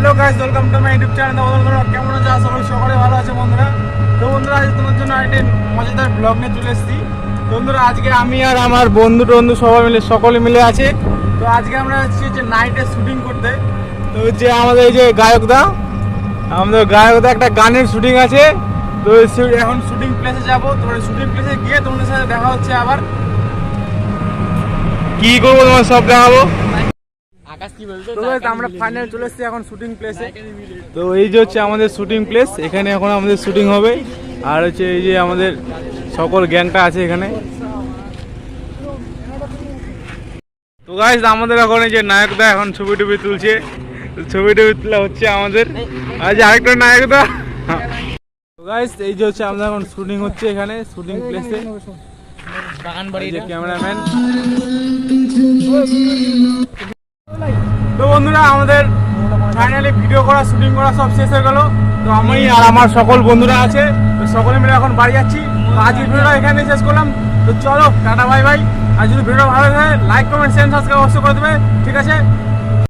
Hello guys welcome to my YouTube channel বন্ধুরা, কেমন আছে? করি সকলে ভালো আছে বন্ধুরা। তো বন্ধুরা, আজ তোমার জন্য একটা মজাদার ব্লগ নিয়ে চলে এসেছি। বন্ধুরা, আজকে আমি আর আমার বন্ধু টন্ধু সবাই মিলে, সকলে মিলে আছে। তো আজকে আমরা যাচ্ছি যে নাইটে শুটিং করতে। তো যে আমাদের এই যে গায়কদা আমাদের গায়কদা একটা গানের শুটিং আছে। তো এখন শুটিং প্লেসে যাব। তো শুটিং প্লেসে গিয়ে তোমাদের সাথে দেখা হচ্ছে আবার। কি করব তোমার সব দেখাবো আকাশ কি বলতো তো guys, আমরা ফাইনাল চলে এসেছি এখন শুটিং প্লেসে তো এই যে হচ্ছে আমাদের শুটিং প্লেস এখানে এখন আমাদের শুটিং হবে। আর হচ্ছে এই যে আমাদের সকল গ্যাংটা আছে এখানে। তো গাইজ আমাদের এখন এই যে নায়কদা এখন ছবি টবি তুলছে। ছবি টবি তোলা হচ্ছে আমাদের। আর যে আরেকটা নায়কদা তো গাইজ এই যে হচ্ছে আমাদের এখন শুটিং হচ্ছে এখানে শুটিং প্লেসে বাগান এই বাড়ি যে ক্যামেরাম্যান তো বন্ধুরা, আমাদের ফাইনালি ভিডিও করা শুটিং করা সব শেষ হয়ে গেল। তো আমি আর আমার সকল বন্ধুরা আছে, তো সকলে মিলে এখন বাড়ি যাচ্ছি। আজকের ভিডিওটা এখানে শেষ করলাম। তো চলো, টাটা বাই বাই আর যদি ভিডিও ভালো লাগে লাইক কমেন্ট শেয়ার সাবস্ক্রাইব অবশ্যই করে দেবে। ঠিক আছে?